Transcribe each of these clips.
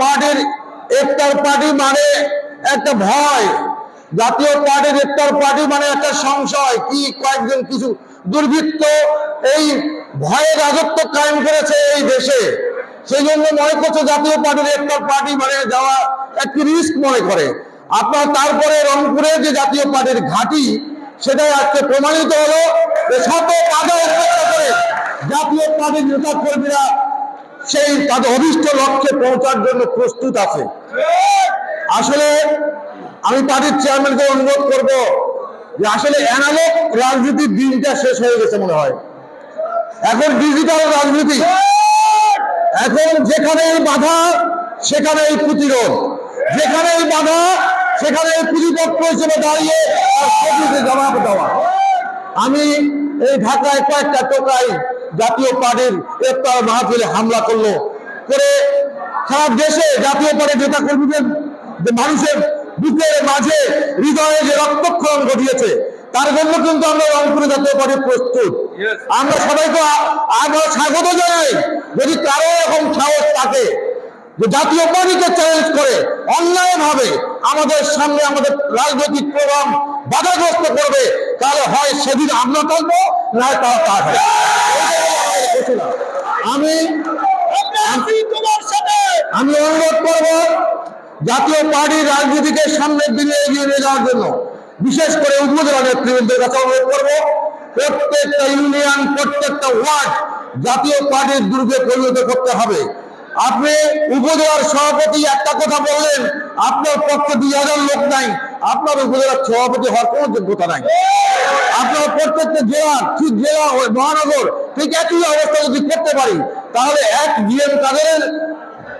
পার্টির একটার পার্টি মানে একটা ভয়। জাতীয় পার্টির একটার পার্টি মানে একটা সংশয়। কি, কয়েকজন কিছু দুর্বৃত্ত এই ভয়ে রাজত্ব কায়েম করেছে এই দেশে। সেই জন্য মনে করছে জাতীয় পার্টির একটার পার্টি মানে যাওয়া একটি রিস্ক মনে করে। আপনার তারপরে রংপুরে যে জাতীয় পার্টির ঘাঁটি, সেটাই আজকে প্রমাণিত হলো শত বাধা উপেক্ষা করে জাতীয় পার্টির নেতা কর্মীরা সেই তাদের অভিষ্ট লক্ষ্যে পৌঁছার জন্য প্রস্তুত আছে। আসলে আমি পার্টির চেয়ারম্যানকে অনুরোধ করব যে আসলে অ্যানালগ রাজনীতির দিনটা শেষ হয়ে গেছে মনে হয়। এখন ডিজিটাল রাজনীতি। এখন যেখানেই বাধা, সেখানে এই প্রতিরোধ। যেখানেই বাধা, সেখানে এই প্রতিপক্ষ হিসেবে দাঁড়িয়ে জবাব দেওয়া। আমি এই ঢাকায় কয়েকটা টোকাই জাতীয় পার্টির গ্রেপ্তার মাহফিলে হামলা করল। করে সারা দেশে জাতীয় পার্টির নেতা কর্মীদের যে মানুষের বুকের মাঝে হৃদয়ে যে রক্তক্ষরণ ঘটিয়েছে তার জন্য কিন্তু আমরা রংপুরে জাতীয় পার্টি প্রস্তুত। আমরা সবাইকে আমরা স্বাগত জানাই। যদি কারও এরকম সাহস থাকে যে জাতীয় পার্টিকে চ্যালেঞ্জ করে অন্যায় ভাবে আমাদের সামনে আমাদের রাজনৈতিক প্রোগ্রাম বাধাগ্রস্ত করবে তাহলে হয় সেদিন আমরা থাকব না তারা হবে আমি আমি অনুরোধ করব জাতীয় পার্টির রাজনীতিকে সামনের দিনে এগিয়ে নিয়ে যাওয়ার জন্য। বিশেষ করে উপজেলা নেতৃবৃন্দের কাছে অনুরোধ করব প্রত্যেকটা ইউনিয়ন প্রত্যেকটা ওয়ার্ড জাতীয় পার্টির দুর্গে পরিণত করতে হবে। আপনি উপজেলার সভাপতি একটা কথা বললেন আপনার পক্ষে দুই হাজার লোক নাই। আপনার উপজেলার সভাপতি হওয়ার কোনো যোগ্যতা নাই। আপনার প্রত্যেকটা জেলা জেলা মহানগর, ঠিক একই অবস্থা যদি করতে পারি, তাহলে এক জিএম কাদের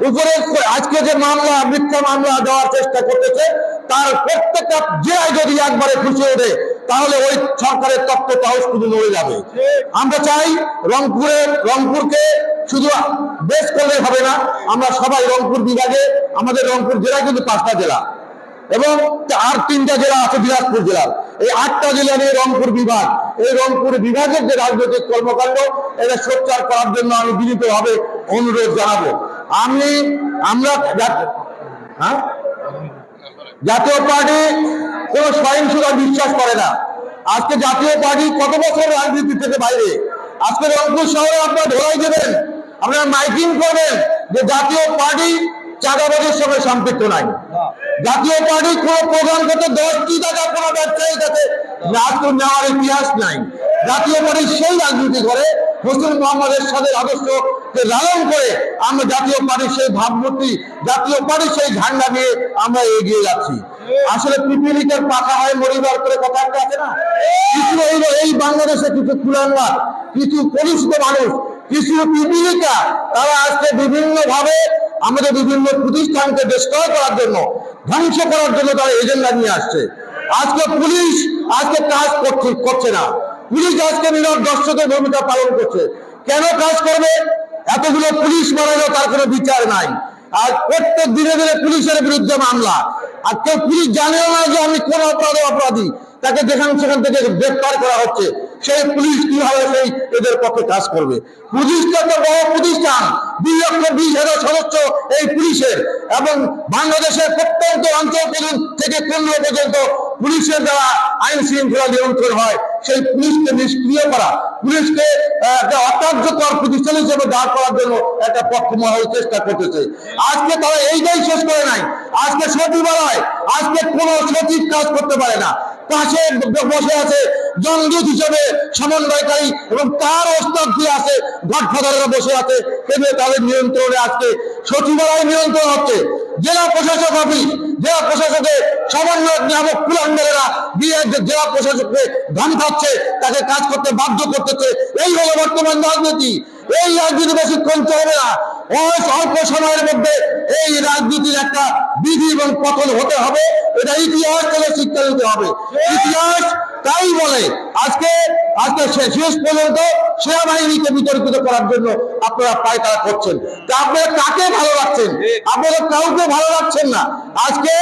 উপরে আজকে যে মামলা, মিথ্যা মামলা দেওয়ার চেষ্টা করতেছে, তার প্রত্যেকটা জেলায় যদি একবারে খুশি ওঠে, তাহলে ওই সরকারের তত্ত্ব তাও শুধু নড়ে যাবে। আমরা চাই রংপুরে, রংপুরকে শুধু বেশ করলে হবে না, আমরা সবাই রংপুর বিভাগে, আমাদের রংপুর জেলা কিন্তু পাঁচটা জেলা। এবং আর তিনটা জেলা আছে দিনাজপুর জেলার। এই আটটা জেলা নিয়ে রংপুর বিভাগ। এই রংপুর বিভাগের যে রাজনৈতিক কর্মকাণ্ড, এটা সোচ্চার করার জন্য আমি বিনীতভাবে অনুরোধ জানাব। আমি, আমরা হ্যাঁ? জাতীয় পার্টি কোন সহিংসতা বিশ্বাস করে না। আজকে জাতীয় পার্টি কত বছর রাজনীতি থেকে বাইরে? আজকে রংপুর শহরে আপনারা ধরাই দেবেন, আপনারা মাইকিং করবেন যে জাতীয় পার্টি চাঁদাবাজের সঙ্গে সম্পৃক্ত নাই। জাতীয় পার্টি কোন প্রোগ্রাম করতে দশটি টাকা কোনো ব্যবসায়ীর কাছে রাজনীতি নেওয়ার ইতিহাস নাই। জাতীয় পার্টি সেই রাজনীতি করে হোসেন মোহাম্মদের সাথে আদর্শকে লালন করে আমরা জাতীয় পার্টির সেই ভাবমূর্তি, জাতীয় পার্টির সেই ঝান্ডা নিয়ে আমরা এগিয়ে যাচ্ছি। আসলে পিপিলিকের পাখা হয় মরিবার করে কথা একটা আছে না? কিছু এই এই বাংলাদেশে কিছু কুলাঙ্গার, কিছু কলুষিত মানুষ, কিছু পিপিলিকা, তারা আজকে বিভিন্ন ভাবে আমাদের বিভিন্ন প্রতিষ্ঠানকে ডিস্ট্রয় করার জন্য, ধ্বংস করার জন্য তারা এজেন্ডা নিয়ে আসছে। আজকে পুলিশ আজকে কাজ করছে করছে না। পুলিশ আজকে নীরব দর্শকের ভূমিকা পালন করছে। কেন কাজ করবে? এতগুলো পুলিশ মারা তার কোনো বিচার নাই। আর প্রত্যেক দিনে দিনে পুলিশের বিরুদ্ধে মামলা। আর কেউ পুলিশ জানেও না যে আমি কোন অপরাধে অপরাধী। তাকে যেখান সেখান থেকে গ্রেপ্তার করা হচ্ছে, সেই পুলিশ কীভাবে সেই এদের পক্ষে কাজ করবে? পুলিশটা তো বড় প্রতিষ্ঠান, দুই লক্ষ বিশ হাজার সদস্য এই পুলিশের, এবং বাংলাদেশের প্রত্যন্ত অঞ্চল থেকে কেন্দ্র পর্যন্ত পুলিশের দ্বারা আইন শৃঙ্খলা নিয়ন্ত্রণ হয়, সেই পুলিশকে নিষ্ক্রিয় করা, পুলিশকে একটা অকার্যকর প্রতিষ্ঠান হিসেবে দাঁড় করার জন্য একটা পক্ষ মহল চেষ্টা করতেছে। আজকে তারা এইটাই শেষ করে নাই। আজকে সচিবালয় আজকে কোন সচিব কাজ করতে পারে না। পাশে বসে আছে জনদূত হিসেবে সমন্বয়কারী এবং তার ওস্তাদ দিয়ে আছে, গডফাদাররা বসে আছে কেন্দ্রে তাদের নিয়ন্ত্রণে আজকে সচিবালয় নিয়ন্ত্রণ হচ্ছে। জেলা প্রশাসক অফিস, জেলা প্রশাসকে সমন্বয়ক নামক কুলাঙ্গারেরা দিয়ে জেলা প্রশাসককে ধমকাচ্ছে, তাকে কাজ করতে বাধ্য করতেছে। এই হলো বর্তমান রাজনীতি। এই রাজনীতি বেশিক্ষণ চলবে না। অল্প সময়ের মধ্যে এই রাজনীতির একটা বিধি এবং পতন হতে হবে। এটা ইতিহাস থেকে শিক্ষা নিতে হবে। ইতিহাস তাই বলে, আজকে আজকে শেষ পর্যন্ত সেনাবাহিনীকে বিতর্কিত করার জন্য আপনারা পায়তারা করছেন। তা আপনারা কাকে ভালো রাখছেন? আপনারা কাউকে ভালো রাখছেন না। আজকে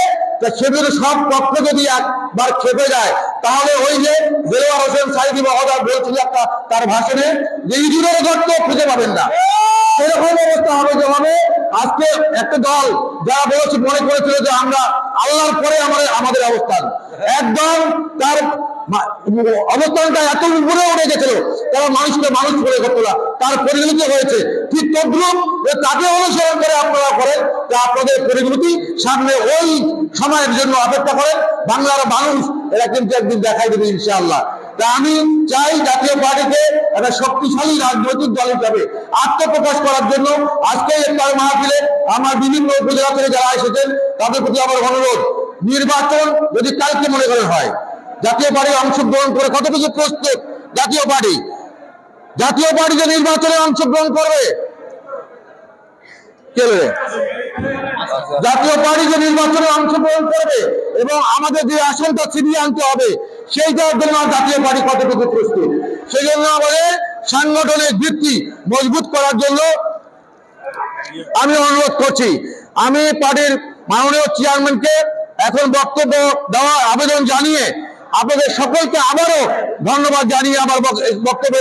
সেগুলো সব পক্ষ যদি একবার খেপে যায়, তাহলে ওই যে দেলোয়ার হোসেন সাইদি মহোদয় বলছিল একটা, তার ভাষণে যে ইঁদুরের গর্ত খুঁজে পাবেন না। সেরকম অবস্থা হবে যে হবে আজকে একটা দল যারা বলেছে, মনে করেছিল যে আমরা আল্লাহর পরে আমাদের অবস্থান। একদম তার অবস্থানটা এত উপরে উঠে গেছিল। তারা মানুষকে মানুষ করে করতো না তার পরিণতি হয়েছে। ঠিক তদ্রুপ তাকে অনুসরণ করে আপনারা করেন যে আপনাদের পরিণতি সামনে ওই সময়ের জন্য অপেক্ষা করেন। বাংলার মানুষ, এরা কিন্তু একদিন দেখাই দেবে ইনশাআল্লাহ। তা আমি চাই জাতীয় পার্টিকে একটা শক্তিশালী রাজনৈতিক দল হিসাবে আত্মপ্রকাশ করার জন্য। আজকে ইফতার মাহফিলে আমার বিভিন্ন উপজেলা থেকে যারা এসেছেন, তাদের প্রতি আমার অনুরোধ, নির্বাচন যদি কালকে মনে করে হয় জাতীয় পার্টি অংশগ্রহণ করে কতটুকু প্রস্তুত? জাতীয় পার্টি। জাতীয় পার্টি যে নির্বাচনে অংশগ্রহণ করবে? জাতীয় পার্টি যে নির্বাচনে অংশগ্রহণ করবে এবং আমাদের যে আসনটা ছিনিয়ে আনতে হবে, সেইটার জন্য জাতীয় পার্টি কতটুকু প্রস্তুত? সেই জন্য আমাদের সাংগঠনিক ভিত্তি মজবুত করার জন্য আমি অনুরোধ করছি। আমি পার্টির মাননীয় চেয়ারম্যানকে এখন বক্তব্য দেওয়ার আবেদন জানিয়ে আপনাদের সকলকে আবারও ধন্যবাদ জানিয়ে আমার বক- বক্তব্য